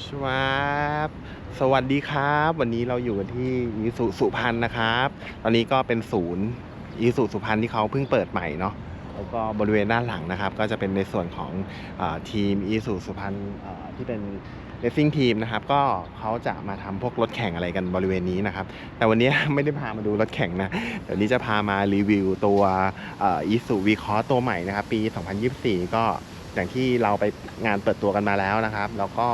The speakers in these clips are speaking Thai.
ชวาบสวัสดีครับ วันนี้เราอยู่กันที่อีสุสุพรรณนะครับ ตอนนี้ก็เป็นศูนย์อีสุสุพรรณที่เขาเพิ่งเปิดใหม่เนาะแล้วก็บริเวณด้านหลังนะครับ ก็จะเป็นในส่วนของอทีมอีสุสุพรรณที่เป็นเลสซิ่งทีมนะครับ ก็เขาจะมาทำพวกรถแข่งอะไรกันบริเวณนี้นะครับ แต่วันนี้ไม่ได้พามาดูรถแข่งนะเดี๋ยวนี้จะพามารีวิวตัวอีสุวีคอตัวใหม่นะครับ ปี 2024 ก็อย่างที่เราไปงานเปิดตัวกันมาแล้วนะครับ แล้วก็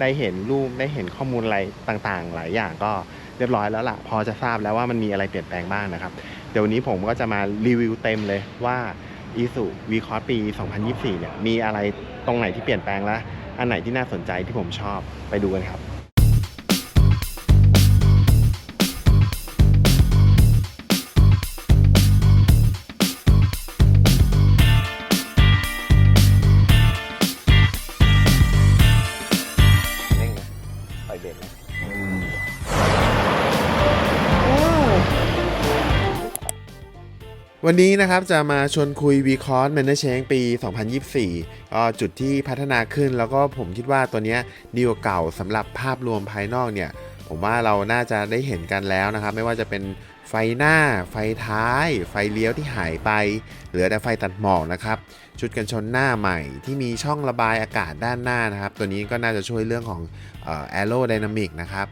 ได้เห็นรูปได้เห็นข้อมูลอะไรต่างๆ หลายอย่างก็เรียบร้อยแล้วล่ะ พอจะทราบแล้วว่ามันมีอะไรเปลี่ยนแปลงบ้างนะครับ เดี๋ยววันนี้ผมก็จะมารีวิวเต็มเลยว่าอีสุวีคอร์ปี 2024 เนี่ยมีอะไรตรงไหนที่เปลี่ยนแปลงแล้ว อันไหนที่น่าสนใจที่ผมชอบไปดูกันครับ วันนี้นะครับจะมาชวนคุย v c o s m a n a g e ปี 2024 ก็จุดที่พัฒนาขึ้นแล้วก็ผมคิดว่าตัวนี้ดีกว่าเก่าสำหรับภาพรวมภายนอกเนี่ย ผมว่าเราน่าจะได้เห็นกันแล้วนะครับ ไม่ว่าจะเป็นไฟหน้า ไฟท้าย ไฟเลี้ยวที่หายไป เหลือแต่ไฟตัดหมอกนะครับ ชุดกันชนหน้าใหม่ที่มีช่องระบายอากาศด้านหน้านะครับ ตัวนี้ก็น่าจะช่วยเรื่องของแอโรไดนามิกนะครับ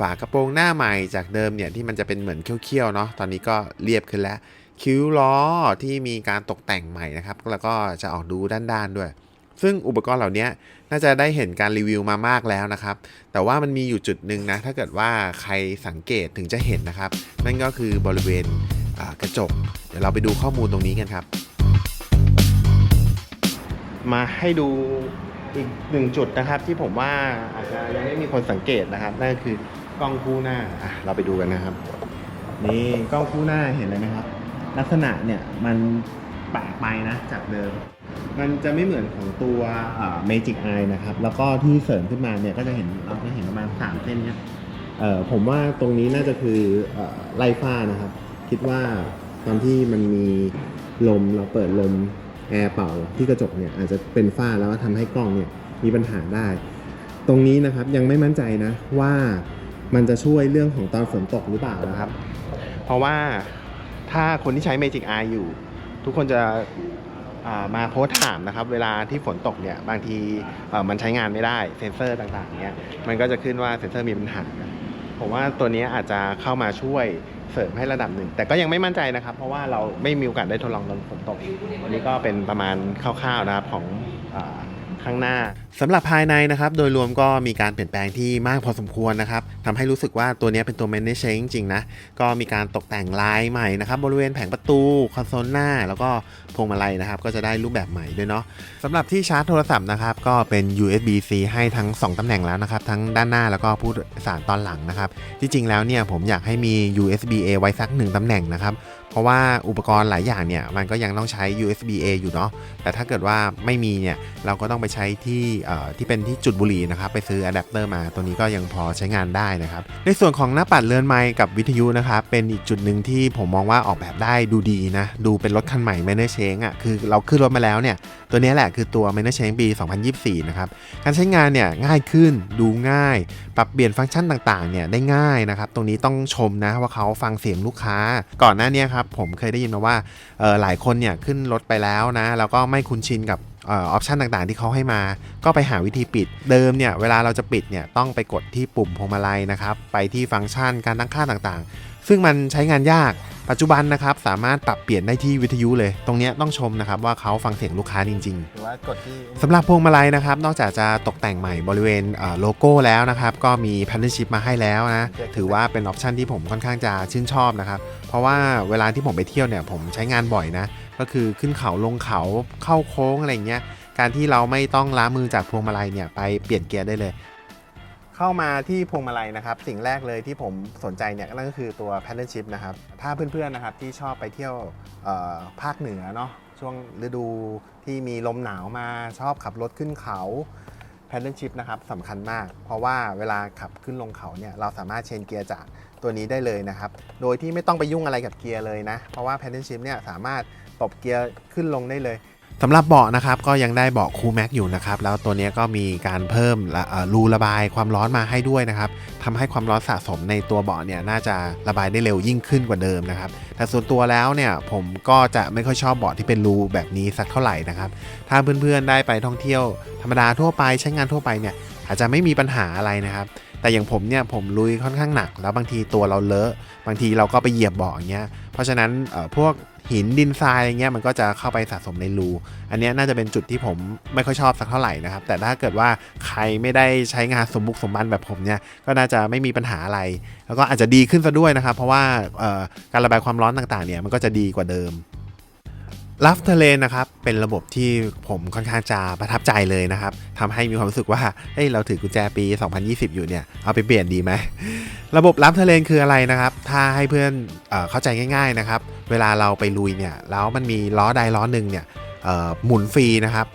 ฝากระโปรงหน้าใหม่จากเดิมเนี่ยที่มันจะเป็นเหมือนเขี้ยวๆเนาะ ตอนนี้ก็เรียบขึ้นแล้ว คิ้วล้อที่มีการตกแต่งใหม่นะครับ แล้วก็จะออกดูด้านๆด้วย ซึ่งอุปกรณ์เหล่านี้น่าจะได้เห็นการรีวิวมามากแล้วนะครับ แต่ว่ามันมีอยู่จุดหนึ่งนะ ถ้าเกิดว่าใครสังเกตถึงจะเห็นนะครับ นั่นก็คือบริเวณกระจก เดี๋ยวเราไปดูข้อมูลตรงนี้กันครับ มาให้ดูอีกหนึ่งจุดนะครับ ที่ผมว่าอาจจะยังไม่มีคนสังเกตนะครับ นั่นก็คือกล้องคู่หน้า เราไปดูกันนะครับ นี่กล้องคู่หน้าเห็นเลยไหมครับ ลักษณะเนี่ยมันแปลกไปนะจากเดิม มันจะไม่เหมือนของตัวเมจิกไอนะครับ แล้วก็ที่เสริมขึ้นมาเนี่ยก็จะเห็นเราจะเห็นประมาณสามเส้นเนี่ยผมว่าตรงนี้น่าจะคืออไล่ฟ้านะครับ คิดว่าตอนที่มันมีลมเราเปิดลมแอร์เป่าที่กระจกเนี่ยอาจจะเป็นฝ้าแล้วทำให้กล้องเนี่ยมีปัญหาได้ ตรงนี้นะครับยังไม่มั่นใจนะว่ามันจะช่วยเรื่องของตอนฝนตกหรือเปล่านะครับ เพราะว่า ถ้าคนที่ใช้ Magic Eye อยู่ ทุกคนจะามาโพสถามนะครับ เวลาที่ฝนตกเนี่ยบางทีมันใช้งานไม่ได้เซ็นเซอร์ต่างๆเนี่ยมันก็จะขึ้นว่าเซ็นเซอร์มีปัญหา ผมว่าตัวนี้อาจจะเข้ามาช่วยเสริมให้ระดับหนึ่ง แต่ก็ยังไม่มั่นใจนะครับ เพราะว่าเราไม่มีโอกาสได้ทดลองตอนฝนตกวันนี้ก็เป็นประมาณคร่าวๆนะครับของ ข้างหน้าสำหรับภายในนะครับ โดยรวมก็มีการเปลี่ยนแปลงที่มากพอสมควรนะครับทำให้รู้สึกว่าตัวนี้เป็นตัว manage จริงๆนะก็มีการตกแต่งลายใหม่นะครับบริเวณแผงประตูคอนโซลหน้า แล้วก็พวงมาลัยนะครับก็จะได้รูปแบบใหม่ด้วยเนาะสำหรับที่ชาร์จโทรศัพท์นะครับก็เป็น USB-C ให้ทั้ง 2ตำแหน่งแล้วนะครับทั้งด้านหน้าแล้วก็ผู้สารตอนหลังนะครับที่จริงแล้วเนี่ยผมอยากให้มี USB-A ไว้สักหนึ่งตำแหน่งนะครับ เพราะว่าอุปกรณ์หลายอย่างเนี่ยมันก็ยังต้องใช้ USB-A อยู่เนาะแต่ถ้าเกิดว่าไม่มีเนี่ยเราก็ต้องไปใช้ที่ที่เป็นที่จุดบุหรี่นะครับไปซื้ออะแดปเตอร์มาตัวนี้ก็ยังพอใช้งานได้นะครับในส่วนของหน้าปัดเลื่อนไมค์กับวิทยุนะครับเป็นอีกจุดหนึ่งที่ผมมองว่าออกแบบได้ดูดีนะดูเป็นรถคันใหม่ m a n e r c h a n g อะคือเราขึ้นรถมาแล้วเนี่ยตัวนี้แหละคือตัว m a n e r c h a n g ปี 2024 นะครับ การใช้งานเนี่ยง่ายขึ้น ดูง่าย ปรับเปลี่ยนฟังก์ชันต่างๆ เนี่ยได้ง่ายนะครับ ตรงนี้ต้องชมนะว่าเขาฟังเสียงลูกค้า ก่อนหน้าเครับ ผมเคยได้ยินมาว่าหลายคนเนี่ยขึ้นรถไปแล้วนะ แล้วก็ไม่คุ้นชินกับออออปชันต่างๆ ที่เขาให้มา ก็ไปหาวิธีปิด เดิมเนี่ยเวลาเราจะปิดเนี่ยต้องไปกดที่ปุ่มพวงมาลัยนะครับ ไปที่ฟังก์ชันการตั้งค่าต่างๆ ซึ่งมันใช้งานยาก ปัจจุบันนะครับสามารถปรับเปลี่ยนได้ที่วิทยุเลย ตรงเนี้ยต้องชมนะครับว่าเขาฟังเสียงลูกค้าจริงๆหรือว่ากดที่สำหรับพวงมาลัยนะครับ นอกจากจะตกแต่งใหม่บริเวณเอ่อโลโก้แล้วนะครับ ก็มี p a n n e l Chip มาให้แล้วนะ ถือว่าเป็นออปชันที่ผมค่อนข้างจะชื่นชอบนะครับ เพราะว่าเวลาที่ผมไปเที่ยวเนี่ยผมใช้งานบ่อยนะ ก็คือขึ้นเขาลงเขาเข้าโค้งอะไรเงี้ยการที่เราไม่ต้องล้ามือจากพวงมาลัยเนี่ยไปเปลี่ยนเกียร์ได้เลย เข้ามาที่พวงมาลัยนะครับ สิ่งแรกเลยที่ผมสนใจเนี่ยนั่นก็คือตัว p a n n e l Chip นะครับ ถ้าเพื่อนๆนะครับที่ชอบไปเที่ยวภาคเหนือเนาะช่วงฤดูที่มีลมหนาวมาชอบขับรถขึ้นเขา p a d d l e Shift นะครับสำคัญมาก เพราะว่าเวลาขับขึ้นลงเขาเนี่ยเราสามารถเชนเกียร์จากตัวนี้ได้เลยนะครับ โดยที่ไม่ต้องไปยุ่งอะไรกับเกียร์เลยนะ เพราะว่า p a d d l e Shift เนี่ยสามารถตบเกียร์ขึ้นลงได้เลย สำหรับเบาะนะครับก็ยังได้เบาะคูลแม็กอยู่นะครับแล้วตัวนี้ก็มีการเพิ่มรูระบายความร้อนมาให้ด้วยนะครับทำให้ความร้อนสะสมในตัวเบาะเนี่ยน่าจะระบายได้เร็วยิ่งขึ้นกว่าเดิมนะครับแต่ส่วนตัวแล้วเนี่ยผมก็จะไม่ค่อยชอบเบาะที่เป็นรูแบบนี้สักเท่าไหร่นะครับถ้าเพื่อนๆได้ไปท่องเที่ยวธรรมดาทั่วไปใช้งานทั่วไปเนี่ยอาจจะไม่มีปัญหาอะไรนะครับ แต่อย่างผมเนี่ยผมลุยค่อนข้างหนัก แล้วบางทีตัวเราเลอะ บางทีเราก็ไปเหยียบบาะอย่างเงี้ย เพราะฉะนั้นพวกหินดินทรายอะไรเงี้ยมันก็จะเข้าไปสะสมในรู อันนี้น่าจะเป็นจุดที่ผมไม่ค่อยชอบสักเท่าไหร่นะครับ แต่ถ้าเกิดว่าใครไม่ได้ใช้งานสมบุกสมบันแบบผมเนี่ยก็น่าจะไม่มีปัญหาอะไร แล้วก็อาจจะดีขึ้นซะด้วยนะครับ เพราะว่าการระบายความร้อนต่างๆเนี่ยมันก็จะดีกว่าเดิม ลัฟเทเลนนะครับ เป็นระบบที่ผมค่อนข้างจะประทับใจเลยนะครับทำให้มีความรู้สึกว่า เฮ้ย เราถือกุญแจปี 2020 อยู่เนี่ย เอาไปเปลี่ยนดีไหม ระบบลัฟเทเลนคืออะไรนะครับ ถ้าให้เพื่อนเอเข้าใจง่ายๆนะครับ เวลาเราไปลุยเนี่ย แล้วมันมีล้อใดล้อหนึ่งเนี่ยหมุนฟรีนะครับ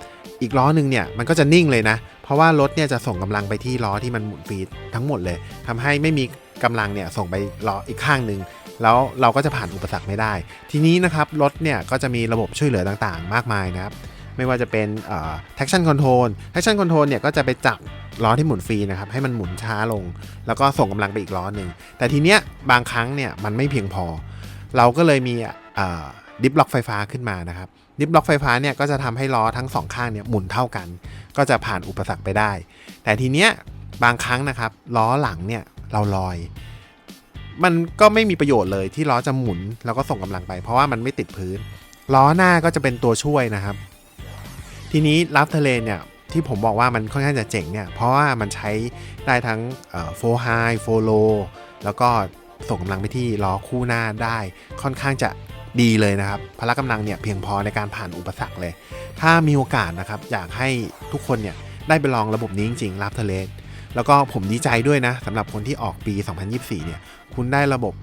อีกล้อหนึ่งเนี่ย มันก็จะนิ่งเลยนะ เพราะว่ารถเนี่ยจะส่งกำลังไปที่ล้อที่มันหมุนฟรีทั้งหมดเลยทำให้ไม่มี กำลังเนี่ยส่งไปล้ออีกข้างหนึ่งแล้วเราก็จะผ่านอุปสรรคไม่ได้ ทีนี้นะครับรถเนี่ยก็จะมีระบบช่วยเหลือต่างๆ มากมายนะครับไม่ว่าจะเป็นเอ่อ traction control traction control เนี่ยก็จะไปจับล้อที่หมุนฟรีนะครับให้มันหมุนช้าลง แล้วก็ส่งกำลังไปอีกล้อหนึ่งแต่ทีเนี้ยบางครั้งเนี่ยมันไม่เพียงพอ เราก็เลยมีดิฟล็อกไฟฟ้าขึ้นมานะครับดิฟล็อกไฟฟ้าเนี่ยก็จะทำให้ล้อทั้งสองข้างเนี่ยหมุนเท่ากัน ก็จะผ่านอุปสรรคไปได้ แต่ทีเนี้ยบางครั้งนะครับล้อหลังเนี่ย เราลอย มันก็ไม่มีประโยชน์เลยที่ล้อจะหมุนแล้วก็ส่งกำลังไป เพราะว่ามันไม่ติดพื้น ล้อหน้าก็จะเป็นตัวช่วยนะครับ ทีนี้ลัฟเทเลเนี่ยที่ผมบอกว่ามันค่อนข้างจะเจ๋งเนี่ยเพราะว่ามันใช้ได้ทั้งโฟไฮโฟโลแล้วก็ส่งกำลังไปที่ล้อคู่หน้าได้ค่อนข้างจะดีเลยนะครับ พละกำลังเนี่ยเพียงพอในการผ่านอุปสรรคเลย ถ้ามีโอกาสนะครับ อยากให้ทุกคนเนี่ยได้ไปลองระบบนี้จริงๆลัฟเทเลน แล้วก็ผมดีใจด้วยนะสำหรับคนที่ออกปี 2024 เนี่ย คุณได้ระบบ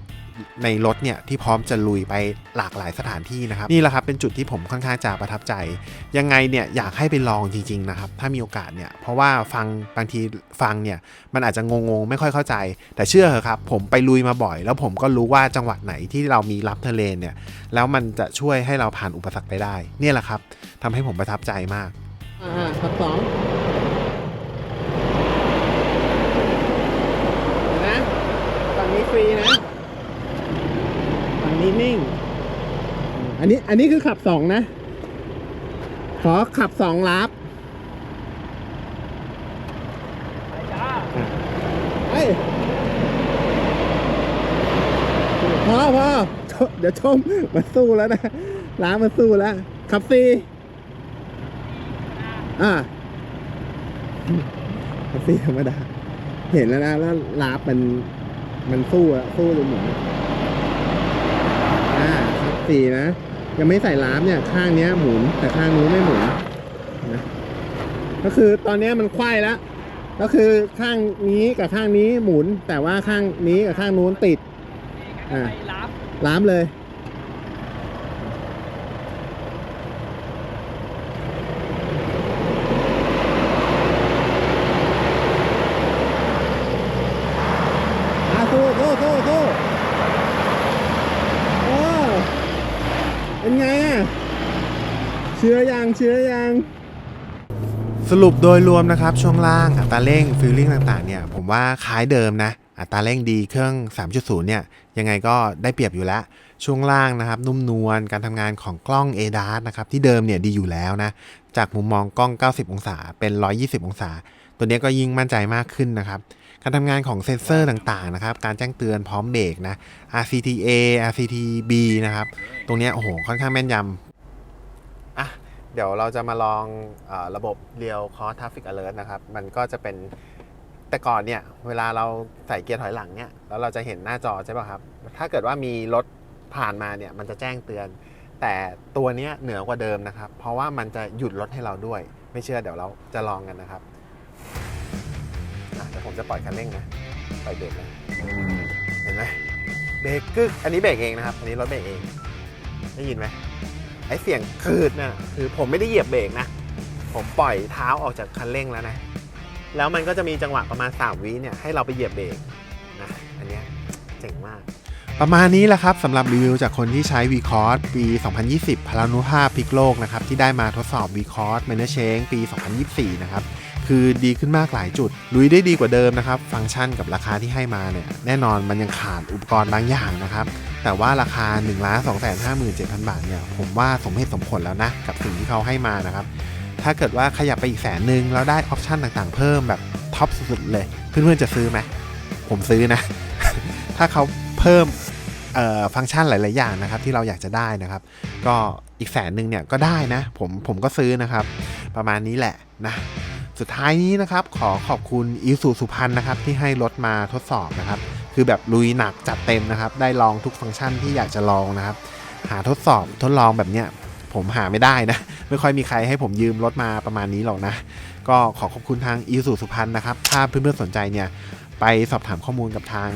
ในรถเนี่ยที่พร้อมจะลุยไปหลากหลายสถานที่นะครับ นี่แหละครับเป็นจุดที่ผมค่อนข้างจะประทับใจ ยังไงเนี่ยอยากให้ไปลองจริง ๆ นะครับ ถ้ามีโอกาสเนี่ย เพราะว่าฟังบางทีฟังเนี่ย มันอาจจะงงๆ ไม่ค่อยเข้าใจ แต่เชื่อเถอะครับ ผมไปลุยมาบ่อย แล้วผมก็รู้ว่าจังหวัดไหนที่เรามีรับเทเลนเนี่ย แล้วมันจะช่วยให้เราผ่านอุปสรรคไปได้ เนี่ยแหละครับทำให้ผมประทับใจมากอ่าขับสองเห็นนะฝั่งนี้ฟรีนะฝั่งนี้นิ่ง อันนี้อันนี้คือขับสองนะ ขอขับสองลับไปพอพอเดี๋ยวชมมันสู้แล้วนะล้ามันสู้แล้วขับสี่อ่าแท็กซี่ธรรมดา เห็นแล้วนะแล้วลาบมันมันสู้อะสู้จนหมุนอ่าครับสี่นะ ยังไม่ใส่ลาบเนี่ยข้างเนี้ยหมุนแต่ข้างนู้นไม่หมุนนะก็คือตอนเนี้ยมันควายแล้ว ก็คือข้างนี้กับข้างนี้หมุน แต่ว่าข้างนี้กับข้างนู้นติดอ่าลามเลย อะสู้สู้สู้สู้โอ้เป็นไงอะ เชื้อยังเชื้อยังสรุปโดยรวมนะครับ ช่วงล่างอัตราเร่งฟิลลิ่งต่างๆเนี่ยผมว่าคล้ายเดิมนะ อัตราเร่งดีเครื่อง 3.0 เนี่ย ยังไงก็ได้เปรียบอยู่แล้ว ช่วงล่างนะครับ นุ่มนวลการทำงานของกล้อง a d a s นะครับ ที่เดิมเนี่ยดีอยู่แล้วนะ จากมุมมองกล้อง 90 องศาเป็น 120 องศา ตัวเนี้ยก็ยิ่งมั่นใจมากขึ้นนะครับ การทำงานของเซ็นเซอร์ต่างๆนะครับการแจ้งเตือนพร้อมเบรกนะ RCTA RCTB นะครับตรงเนี้ยโอ้โหค่อนข้างแม่นยำ เดี๋ยวเราจะมาลองอระบบ Real Cross Traffic Alert นะครับ มันก็จะเป็นแต่ก่อนเนี่ยเวลาเราใส่เกียร์ถอยหลังเนี่ยแล้วเราจะเห็นหน้าจอใช่ป่ะครับ ถ้าเกิดว่ามีรถผ่านมาเนี่ยมันจะแจ้งเตือน แต่ตัวนี้เหนือกว่าเดิมนะครับ เพราะว่ามันจะหยุดรถให้เราด้วย ไม่เชื่อเดี๋ยวเราจะลองกันนะครับอะเดี๋ยวผมจะปล่อยคันเร่งนะปล่อยเบรกนะเห็นไหมเบรกกึกอันนี้เบรกเองนะครับ อันนี้รถเบรกเองได้ยินไหม ไอเสียงคืดน่ะคือผมไม่ได้เหยียบเบรกนะ ผมปล่อยเท้าออกจากคันเร่งแล้วนะ แล้วมันก็จะมีจังหวะประมาณ 3 วิเนี่ยให้เราไปเหยียบเบรกนะอันนี้เจ๋งมาก ประมาณนี้แหละครับสำหรับรีวิวจากคนที่ใช้ v c o r d ปี 2020 พลานุภาพพิกโลกนะครับที่ได้มาทดสอบ v c o r d m a n a g e n ปี 2024 นะครับ คือดีขึ้นมากหลายจุด ลุยได้ดีกว่าเดิมนะครับ ฟังก์ชันกับราคาที่ให้มาเนี่ย แน่นอนมันยังขาดอุปกรณ์บางอย่างนะครับ แต่ว่าราคา1 2 5 7 0 0 0บาทเนี่ย ผมว่าสมเหตุสมผลแล้วนะ กับสิ่งที่เขาให้มานะครับ ถ้าเกิดว่าขยับไปอีกแสนหนึ่งแล้วได้ออปชันต่างๆ เพิ่มแบบท็อปสุดๆเลย เพื่อนๆจะซื้อไหม ผมซื้อนะ ถ้าเขาเพิ่มเอ่อฟังก์ชันหลาย ๆ อย่างนะครับที่เราอยากจะได้นะครับ ก็อีกแสนหนึ่งเนี่ยก็ได้นะผมผมก็ซื้อนะครับ ประมาณนี้แหละนะ สุดท้ายนี้นะครับ ขอขอบคุณอีสุสุพันธ์นะครับ ที่ให้รถมาทดสอบนะครับ คือแบบลุยหนักจัดเต็มนะครับ ได้ลองทุกฟังก์ชันที่อยากจะลองนะครับ หาทดสอบทดลองแบบเนี้ยผมหาไม่ได้นะ ไม่ค่อยมีใครให้ผมยืมรถมาประมาณนี้หรอกนะ ก็ขอขอบคุณทางอีสุสุพันธ์นะครับ ถ้าเพื่อนๆสนใจเนี่ยไปสอบถามข้อมูลกับทาง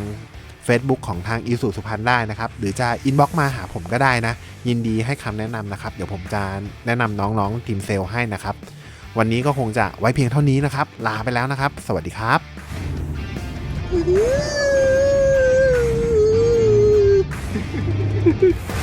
Facebook ของทางอีสุสุพันธ์ได้นะครับ หรือจะอินบ็อกมาหาผมก็ได้นะ ยินดีให้คำแนะนำนะครับ เดี๋ยวผมจะแนะนำน้องๆทีมเซลล์ให้นะครับ วันนี้ก็คงจะไว้เพียงเท่านี้นะครับ ลาไปแล้วนะครับ สวัสดีครับ